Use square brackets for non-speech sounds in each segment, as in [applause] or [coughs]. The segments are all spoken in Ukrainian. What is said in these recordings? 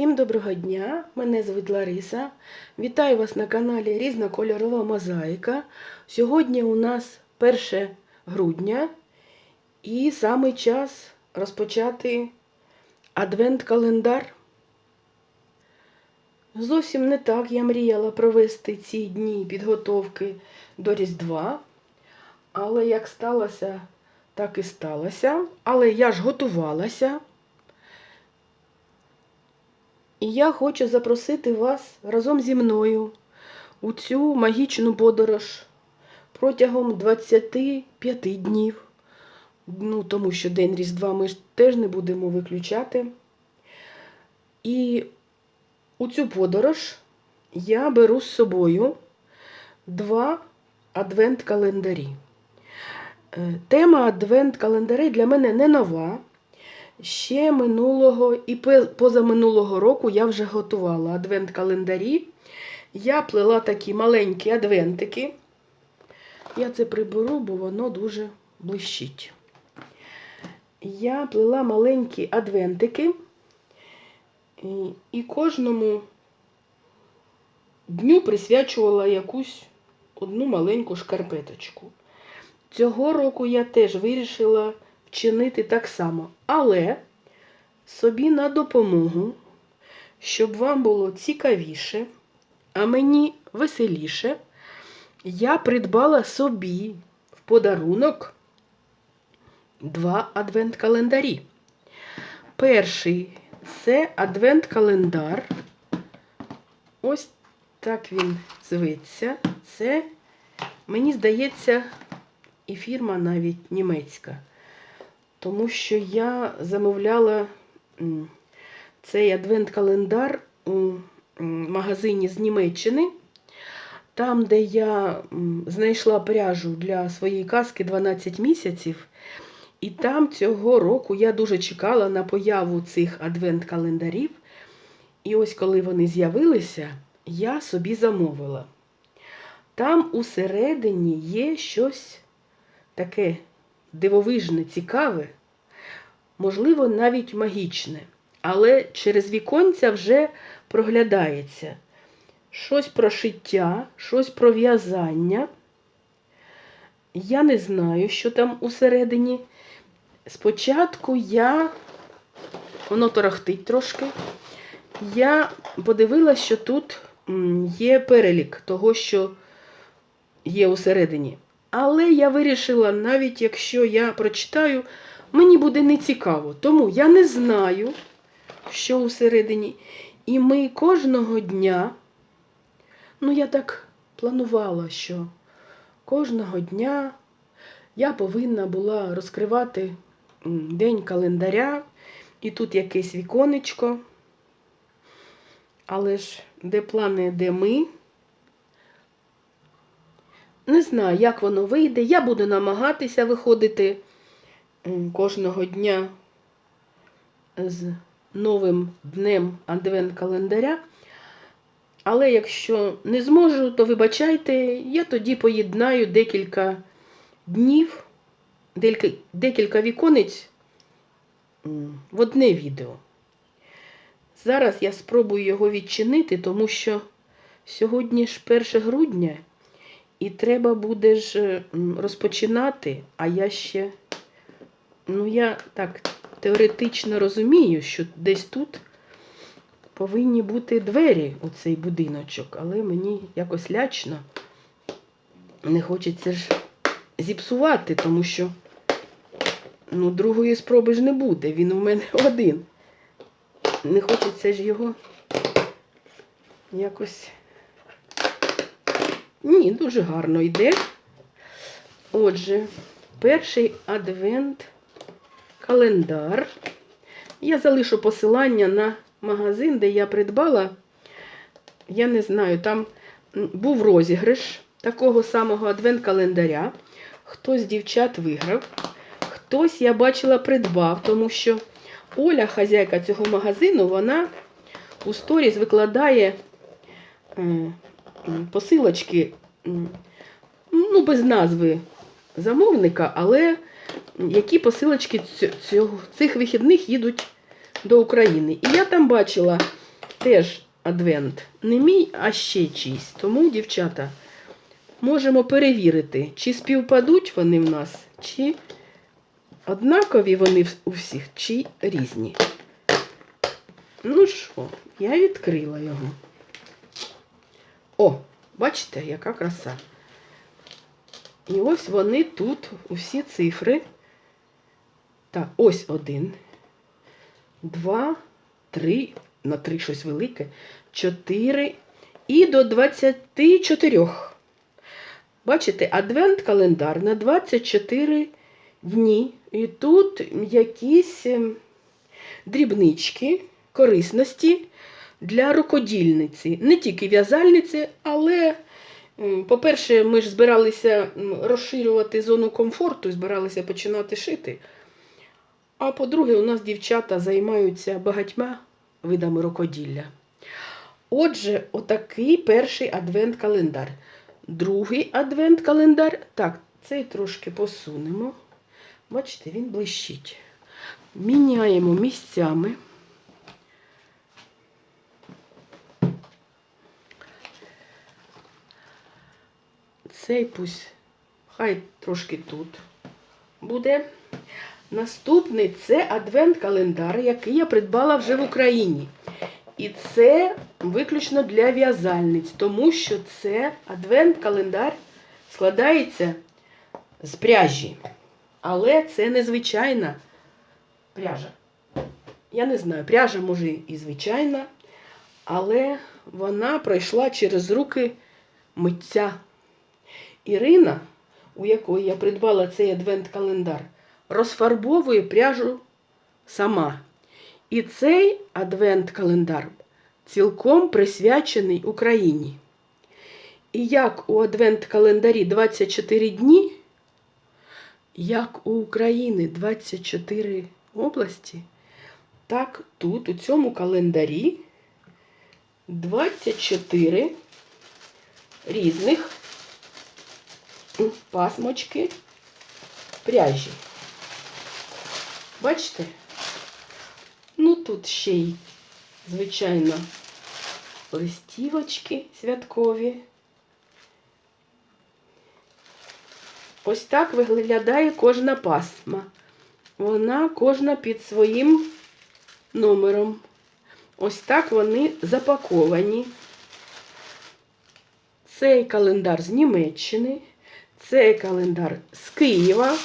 Всім доброго дня! Мене звуть Лариса. Вітаю вас на каналі Різнокольорова Мозаїка. Сьогодні у нас 1 грудня і саме час розпочати адвент-календар. Зовсім не так я мріяла провести ці дні підготовки до Різдва. Але як сталося, так і сталося. Але я ж готувалася. І я хочу запросити вас разом зі мною у цю магічну подорож протягом 25 днів. Ну, тому що День Різдва ми ж теж не будемо виключати. І у цю подорож я беру з собою два адвент-календарі. Е, Тема адвент-календарей для мене не нова. Ще минулого і позаминулого року я вже готувала адвент-календарі. Я плела такі маленькі адвентики. Я це приберу, бо воно дуже блищить. Я плела маленькі адвентики. І, кожному дню присвячувала якусь одну маленьку шкарпеточку. Цього року я теж вирішила вчинити так само. Але собі на допомогу, щоб вам було цікавіше, а мені веселіше, я придбала собі в подарунок два адвент-календарі. Перший це адвент-календар. Ось так він зветься. Це, мені здається, і фірма навіть німецька тому що я замовляла цей адвент-календар у магазині з Німеччини, там, де я знайшла пряжу для своєї казки 12 місяців. І там цього року я дуже чекала на появу цих адвент-календарів. І ось коли вони з'явилися, я собі замовила. Там усередині є щось таке дивовижне, цікаве, можливо, навіть магічне, але через віконця вже проглядається щось про шиття, щось про в'язання. Я не знаю, що там усередині. Спочатку я, воно торохтить трошки. Я подивилася, що тут є перелік того, що є усередині. Але я вирішила, навіть якщо я прочитаю, мені буде нецікаво. Тому я не знаю, що усередині. І ми кожного дня, ну я так планувала, що кожного дня я повинна була розкривати день календаря, і тут якесь віконечко. Але ж де плани, де ми. Не знаю, як воно вийде. Я буду намагатися виходити кожного дня з новим днем адвент-календаря. Але якщо не зможу, то вибачайте, я тоді поєднаю декілька днів, декілька віконець в одне відео. Зараз я спробую його відчинити, тому що сьогодні ж 1 грудня. І треба буде ж розпочинати, а я ще, ну я так теоретично розумію, що десь тут повинні бути двері у цей будиночок, але мені якось лячно. Не хочеться ж зіпсувати, тому що ну, другої спроби ж не буде. Він у мене [laughs] один. Не хочеться ж його якось. Ні, дуже гарно йде. Отже, перший адвент календар. Я залишу посилання на магазин, де я придбала. Я не знаю, там був розіграш такого самого адвент-календаря. Хтось дівчат виграв, хтось, я бачила, придбав, тому що Оля, хазяйка цього магазину, вона у сторіс викладає. Посилочки, ну, без назви замовника, але які посилочки цих вихідних їдуть до України. І я там бачила теж адвент. Не мій, а ще чийсь. Тому, дівчата, можемо перевірити, чи співпадуть вони в нас, чи однакові вони у всіх, чи різні. Ну що, я відкрила його. О, бачите, яка краса. І ось вони тут, усі цифри. Так, ось один, два, три, на три щось велике, чотири і до 24. Бачите, адвент-календар на 24 дні. І тут якісь ем, дрібнички корисності для рукодільниці. Не тільки в'язальниці, але, по-перше, ми ж збиралися розширювати зону комфорту, збиралися починати шити. А по-друге, у нас дівчата займаються багатьма видами рукоділля. Отже, отакий перший адвент-календар. Другий адвент-календар. Так, цей трошки посунемо. Бачите, він блищить. Міняємо місцями. Цей пусть хай трошки тут буде. Наступний це адвент-календар, який я придбала вже в Україні. І це виключно для в'язальниць, тому що це адвент-календар складається з пряжі. Але це незвичайна пряжа. Я не знаю, пряжа може і звичайна, але вона пройшла через руки митця. Ірина, у якої я придбала цей адвент-календар, розфарбовує пряжу сама. І цей адвент-календар цілком присвячений Україні. І як у адвент-календарі 24 дні, як у України 24 області, так тут, у цьому календарі, 24 різних пасмочки пряжі. Бачите? Ну, тут ще й, звичайно, листівочки святкові. Ось так виглядає кожна пасма. Вона кожна під своїм номером. Ось так вони запаковані. Цей календар з Німеччини, цей календар з Києва.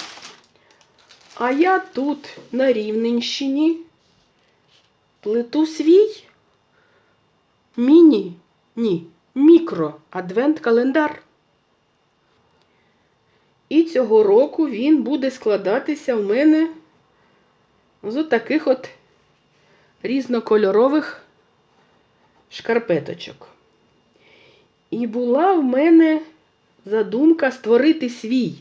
А я тут на Рівненщині плету свій міні, ні, мікро адвент-календар. І цього року він буде складатися в мене з таких от різнокольорових шкарпеточок. І була в мене задумка створити свій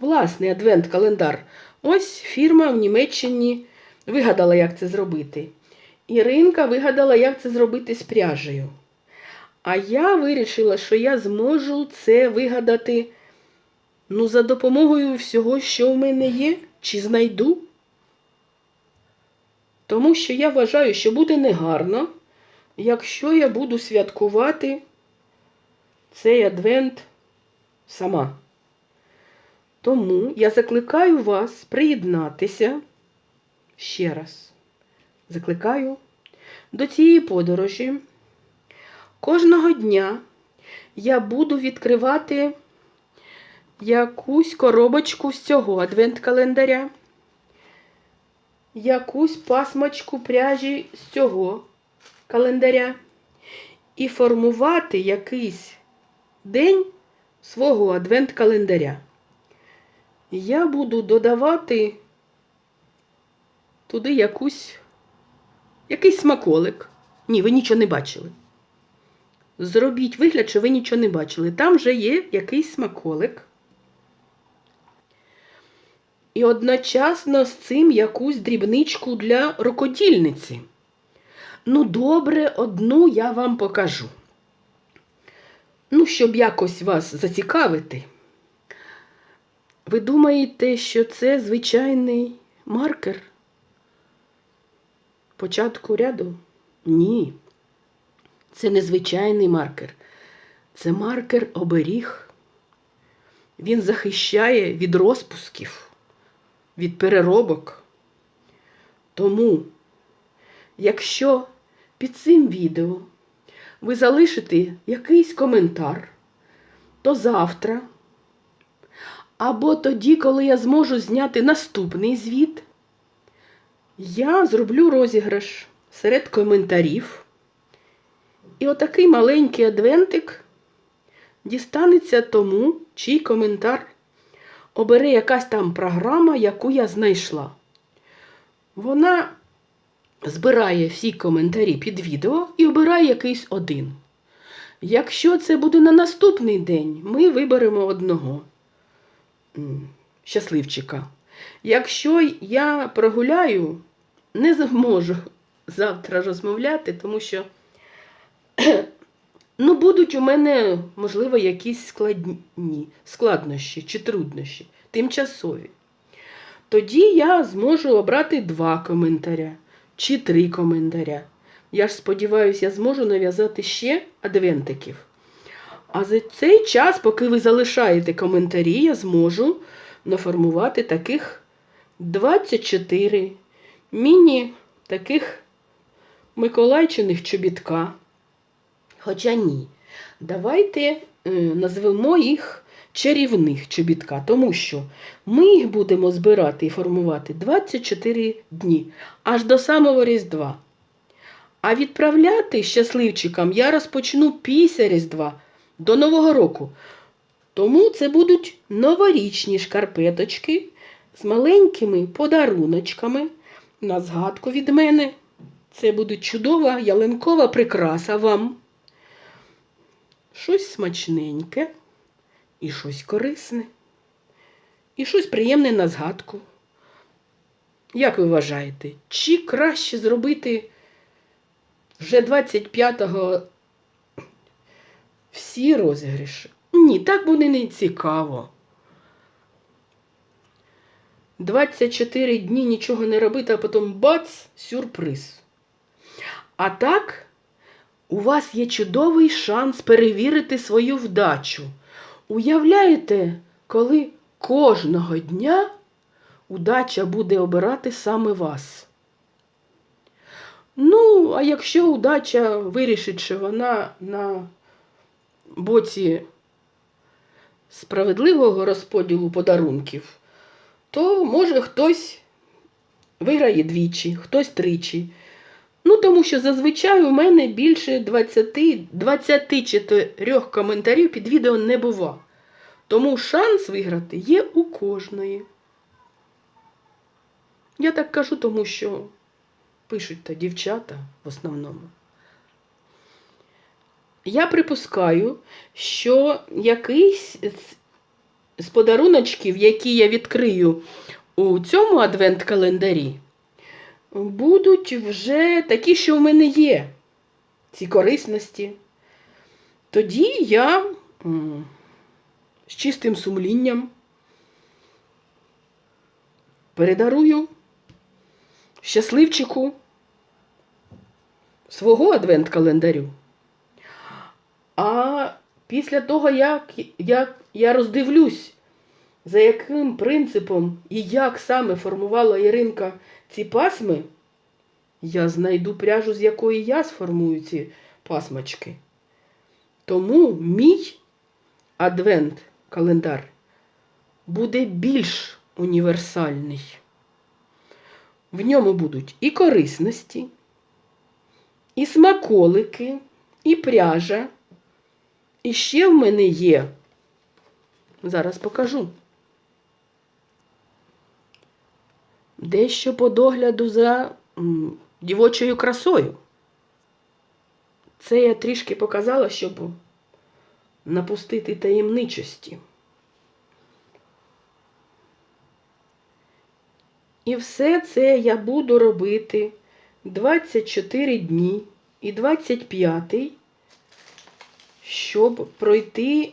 власний адвент-календар. Ось фірма в Німеччині вигадала, як це зробити. Іринка вигадала, як це зробити з пряжею. А я вирішила, що я зможу це вигадати ну, за допомогою всього, що в мене є, чи знайду. Тому що я вважаю, що буде негарно, якщо я буду святкувати цей адвент сама. Тому я закликаю вас приєднатися ще раз. Закликаю до цієї подорожі. Кожного дня я буду відкривати якусь коробочку з цього адвент-календаря, якусь пасмочку пряжі з цього календаря і формувати якийсь день свого адвент-календаря. Я буду додавати туди якусь, якийсь смаколик. Ні, ви нічого не бачили. Зробіть вигляд, що ви нічого не бачили. Там вже є якийсь смаколик. І одночасно з цим якусь дрібничку для рукодільниці. Ну, добре, одну я вам покажу. Ну, щоб якось вас зацікавити. Ви думаєте, що це звичайний маркер? Початку ряду? Ні. Це незвичайний маркер. Це маркер оберіг. Він захищає від розпусків, від переробок. Тому, якщо під цим відео ви залишите якийсь коментар, то завтра, або тоді, коли я зможу зняти наступний звіт, я зроблю розіграш серед коментарів. І отакий маленький адвентик дістанеться тому, чий коментар обере якась там програма, яку я знайшла. Вона збирає всі коментарі під відео і обирає якийсь один. Якщо це буде на наступний день, ми виберемо одного щасливчика. Якщо я прогуляю, не зможу завтра розмовляти, тому що [clears throat] ну, будуть у мене, можливо, якісь складні складнощі чи труднощі, тимчасові. Тоді я зможу обрати два коментаря чи три коментаря. Я ж сподіваюся, я зможу нав'язати ще адвентиків. А за цей час, поки ви залишаєте коментарі, я зможу наформувати таких 24 міні таких Миколайчиних чобітка. Хоча ні. Давайте е, назвемо їх чарівних чобітка, тому що ми їх будемо збирати і формувати 24 дні, аж до самого Різдва. А відправляти щасливчикам я розпочну після Різдва до Нового року. Тому це будуть новорічні шкарпеточки з маленькими подаруночками на згадку від мене. Це буде чудова ялинкова прикраса вам. Щось смачненьке і щось корисне, і щось приємне на згадку. Як ви вважаєте, чи краще зробити вже 25-го всі розіграші? Ні, так буде не цікаво. 24 дні нічого не робити, а потім бац, сюрприз. А так, у вас є чудовий шанс перевірити свою вдачу. Уявляєте, коли кожного дня удача буде обирати саме вас. Ну, а якщо удача вирішить, що вона на боці справедливого розподілу подарунків, то може хтось виграє двічі, хтось тричі. Ну, тому що зазвичай у мене більше 20, 24 коментарів під відео не бува. Тому шанс виграти є у кожної. Я так кажу, тому що пишуть та дівчата в основному. Я припускаю, що якийсь з- подаруночків, які я відкрию у цьому адвент-календарі, будуть вже такі, що в мене є, ці корисності. Тоді я з чистим сумлінням передарую щасливчику свого адвент-календарю. А після того, як, як я роздивлюсь, за яким принципом і як саме формувала Іринка ці пасми, я знайду пряжу, з якої я сформую ці пасмочки. Тому мій адвент-календар буде більш універсальний. В ньому будуть і корисності, і смаколики, і пряжа. І ще в мене є. Зараз покажу. Дещо по догляду за дівочою красою. Це я трішки показала, щоб напустити таємничості. І все це я буду робити 24 дні і 25, щоб пройти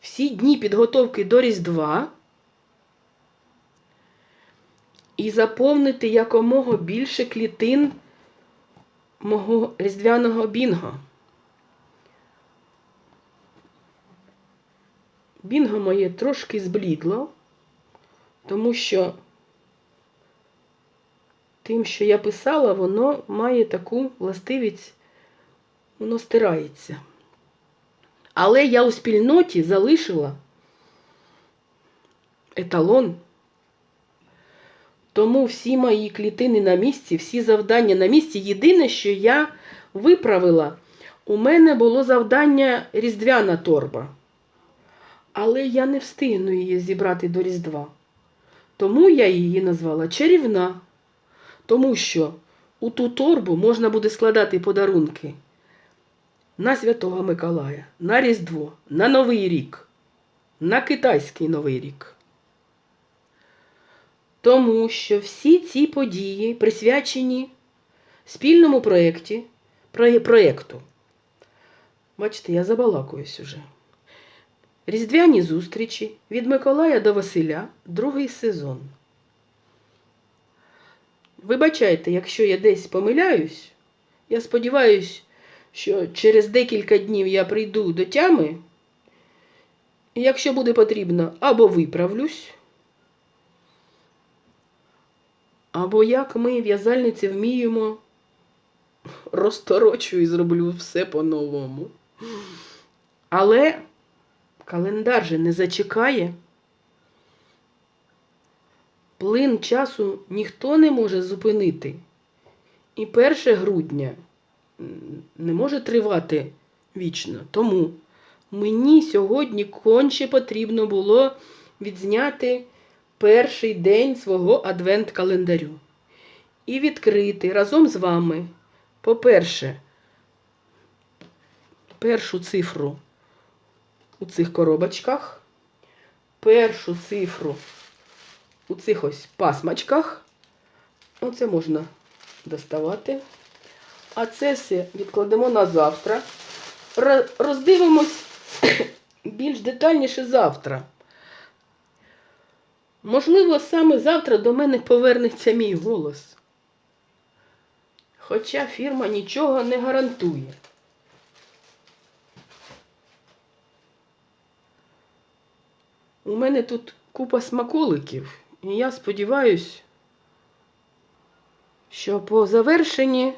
всі дні підготовки до Різдва і заповнити якомога більше клітин мого різдвяного бінго. Бінго моє трошки зблідло, тому що тим, що я писала, воно має таку властивість, воно стирається. Але я у спільноті залишила еталон тому всі мої клітини на місці, всі завдання на місці. Єдине, що я виправила, у мене було завдання різдвяна торба. Але я не встигну її зібрати до Різдва. Тому я її назвала чарівна. Тому що у ту торбу можна буде складати подарунки на Святого Миколая, на Різдво, на Новий рік, на китайський Новий рік. Тому що всі ці події присвячені спільному проєкті, проєкту. Бачите, я забалакуюсь уже. Різдвяні зустрічі від Миколая до Василя, другий сезон. Вибачайте, якщо я десь помиляюсь, я сподіваюся, що через декілька днів я прийду до тями, і якщо буде потрібно, або виправлюсь, або як ми, в'язальниці, вміємо, розторочу і зроблю все по-новому. Але календар же не зачекає. Плин часу ніхто не може зупинити. І 1 грудня не може тривати вічно. Тому мені сьогодні конче потрібно було відзняти перший день свого адвент-календарю і відкрити разом з вами, по-перше, першу цифру у цих коробочках, першу цифру у цих ось пасмачках. Оце можна доставати. А це все відкладемо на завтра. Роздивимось [coughs] більш детальніше завтра. Можливо, саме завтра до мене повернеться мій голос. Хоча фірма нічого не гарантує. У мене тут купа смаколиків, і я сподіваюсь, що по завершенні,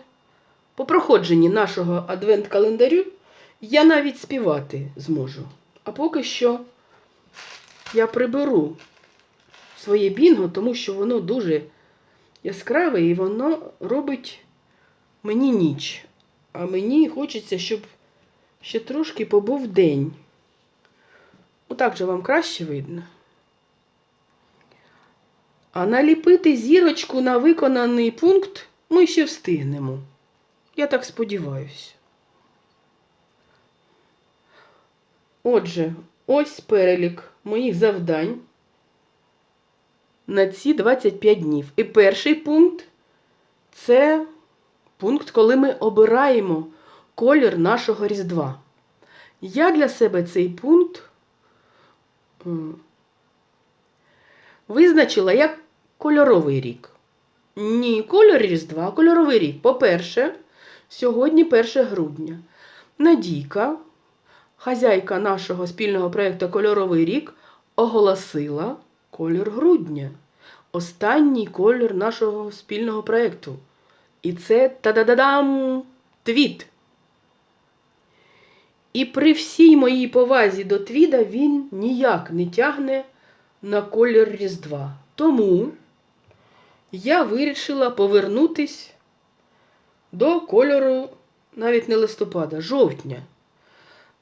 по проходженні нашого адвент-календарю я навіть співати зможу. А поки що я приберу своє бінго, тому що воно дуже яскраве і воно робить мені ніч. А мені хочеться, щоб ще трошки побув день. Отак же вам краще видно. А наліпити зірочку на виконаний пункт ми ще встигнемо. Я так сподіваюся. Отже, ось перелік моїх завдань на ці 25 днів. І перший пункт це пункт, коли ми обираємо колір нашого Різдва. Я для себе цей пункт визначила як кольоровий рік. Ні, кольор Різдва, а кольоровий рік. По-перше, сьогодні 1 грудня. Надійка, хазяйка нашого спільного проєкту Кольоровий рік, оголосила колір грудня. Останній колір нашого спільного проєкту. І це та-да-да-дам! Твіт. І при всій моїй повазі до твіда він ніяк не тягне на колір Різдва. Тому я вирішила повернутись до кольору навіть не листопада, жовтня.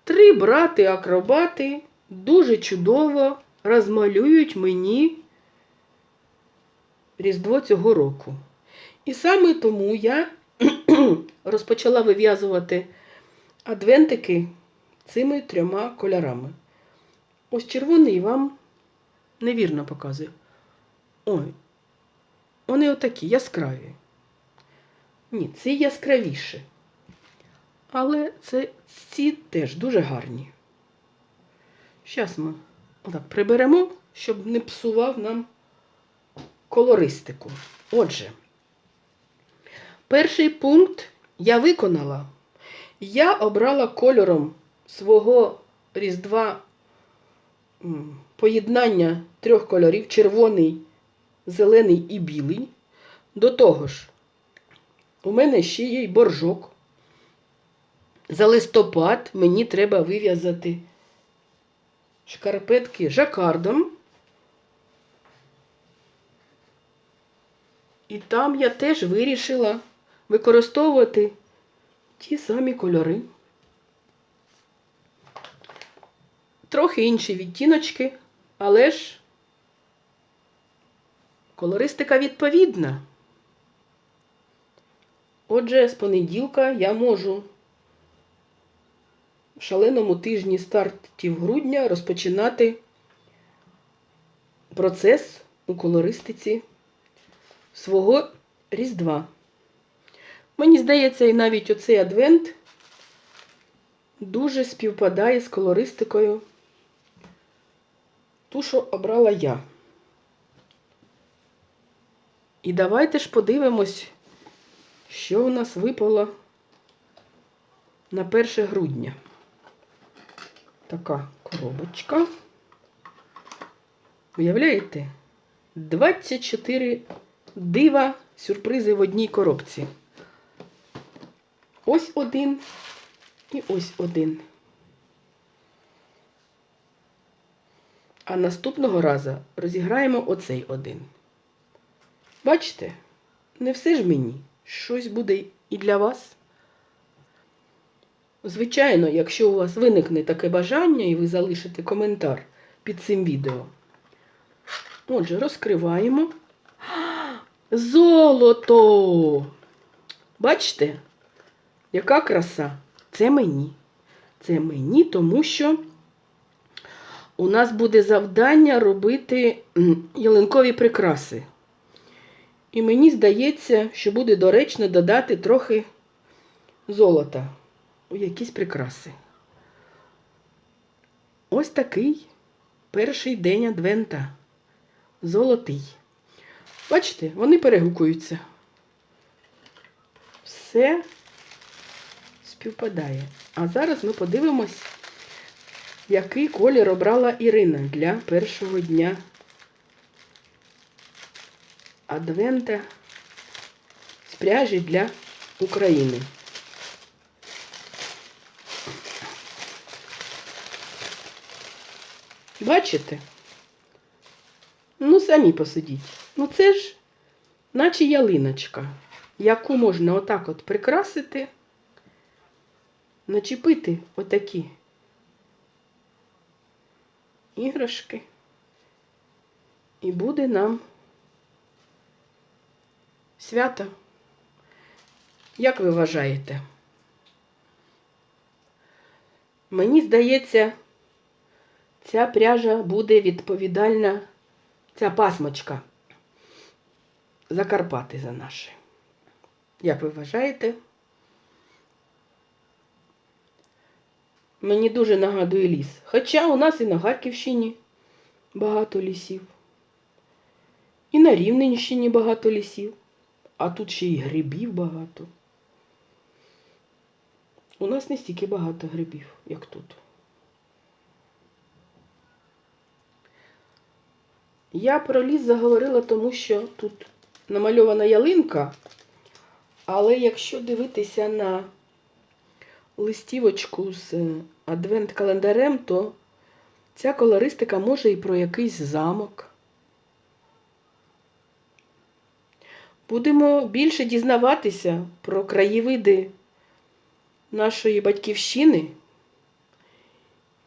Три брати-акробати дуже чудово розмалюють мені Різдво цього року. І саме тому я [clears throat] розпочала вив'язувати адвентики цими трьома кольорами. Ось червоний вам невірно показує. Ой, вони отакі яскраві. Ні, ці яскравіші. Але це, ці теж дуже гарні. Зараз ми отак приберемо, щоб не псував нам колористику. Отже, перший пункт я виконала. Я обрала кольором свого Різдва поєднання трьох кольорів червоний, зелений і білий. До того ж, у мене ще є й боржок. За листопад мені треба вив'язати шкарпетки жакардом. І там я теж вирішила використовувати ті самі кольори. Трохи інші відтіночки, але ж колористика відповідна. Отже, з понеділка я можу шаленому тижні стартів грудня розпочинати процес у колористиці свого Різдва. Мені здається, і навіть оцей адвент дуже співпадає з колористикою, ту, що обрала я. І давайте ж подивимось, що у нас випало на 1 грудня. Така коробочка. Уявляєте? 24 дива сюрпризи в одній коробці. Ось один і ось один. А наступного разу розіграємо оцей один. Бачите, не все ж мені. Щось буде і для вас. Звичайно, якщо у вас виникне таке бажання і ви залишите коментар під цим відео. Отже, розкриваємо. Золото! Бачите, яка краса? Це мені. Це мені, тому що у нас буде завдання робити ялинкові прикраси. І мені здається, що буде доречно додати трохи золота якісь прикраси. Ось такий перший день Адвента. Золотий. Бачите, вони перегукуються. Все співпадає. А зараз ми подивимось, який колір обрала Ірина для першого дня Адвента з пряжі для України. Бачите? Ну, самі посидіть. Ну, це ж наче ялиночка, яку можна отак от прикрасити, начепити отакі іграшки. І буде нам свято. Як ви вважаєте? Мені здається, ця пряжа буде відповідальна, ця пасмочка за Карпати за наші. Як ви вважаєте? Мені дуже нагадує ліс. Хоча у нас і на Харківщині багато лісів. І на Рівненщині багато лісів, а тут ще й грибів багато. У нас не стільки багато грибів, як тут. Я про ліс заговорила, тому що тут намальована ялинка, але якщо дивитися на листівочку з адвент-календарем, то ця колористика може і про якийсь замок. Будемо більше дізнаватися про краєвиди нашої батьківщини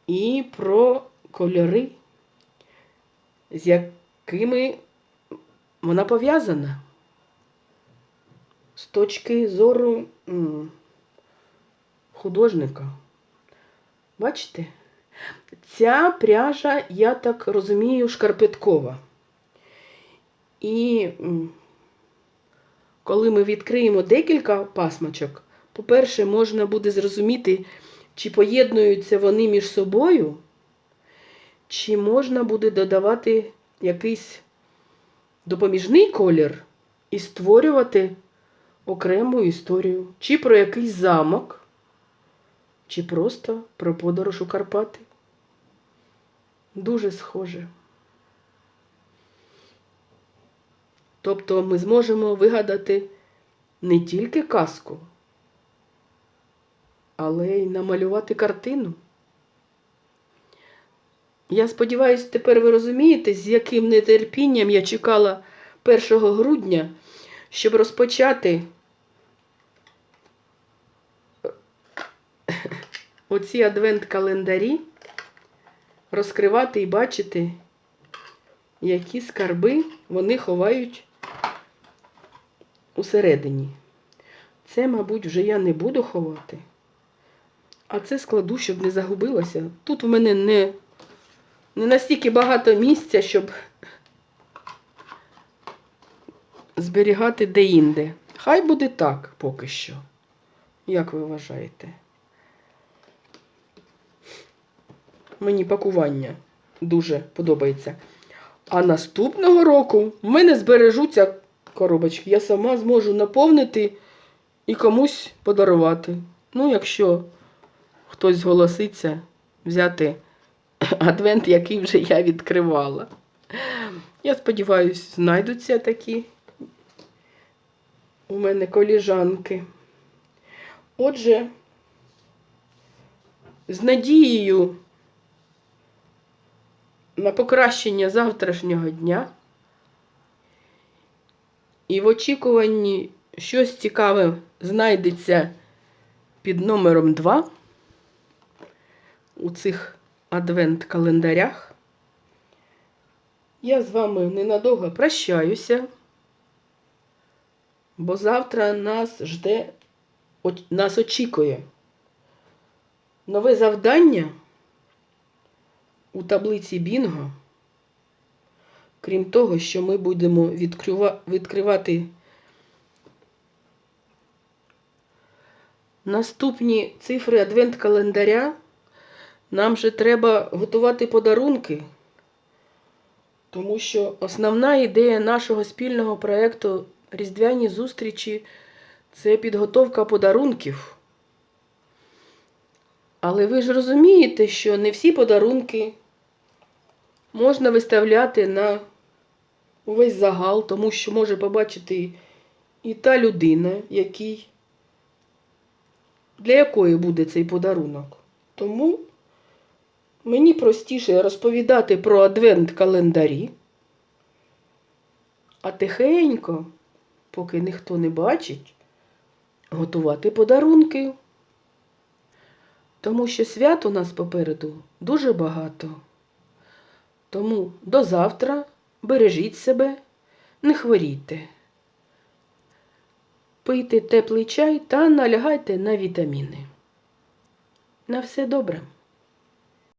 і про кольори, з якими вона пов'язана. З точки зору художника. Бачите? Ця пряжа, я так розумію, шкарпеткова. І коли ми відкриємо декілька пасмочок, по-перше, можна буде зрозуміти, чи поєднуються вони між собою, чи можна буде додавати якийсь допоміжний колір і створювати окрему історію, чи про якийсь замок, чи просто про подорож у Карпати. Дуже схоже. Тобто ми зможемо вигадати не тільки казку, але й намалювати картину. Я сподіваюся, тепер ви розумієте, з яким нетерпінням я чекала 1 грудня, щоб розпочати оці адвент-календарі, розкривати і бачити, які скарби вони ховають усередині. Це, мабуть, вже я не буду ховати. А це складу, щоб не загубилося. Тут у мене не, не настільки багато місця, щоб зберігати де-інде. Хай буде так поки що. Як ви вважаєте? Мені пакування дуже подобається. А наступного року в мене збережуться коробочки. Я сама зможу наповнити і комусь подарувати. Ну, якщо хтось зголоситься взяти адвент, який вже я відкривала. Я сподіваюся, знайдуться такі у мене коліжанки. Отже, з надією на покращення завтрашнього дня і в очікуванні щось цікаве знайдеться під номером 2 у цих адвент-календарях. Я з вами ненадовго прощаюся, бо завтра нас жде, нас очікує нове завдання у таблиці Бінго. Крім того, що ми будемо відкривати наступні цифри адвент-календаря, нам же треба готувати подарунки, тому що основна ідея нашого спільного проєкту Різдвяні зустрічі це підготовка подарунків. Але ви ж розумієте, що не всі подарунки можна виставляти на увесь загал, тому що може побачити і та людина, який, для якої буде цей подарунок. Тому мені простіше розповідати про адвент-календарі, а тихенько, поки ніхто не бачить, готувати подарунки. Тому що свят у нас попереду дуже багато. Тому до завтра бережіть себе, не хворійте. Пийте теплий чай та налягайте на вітаміни. На все добре.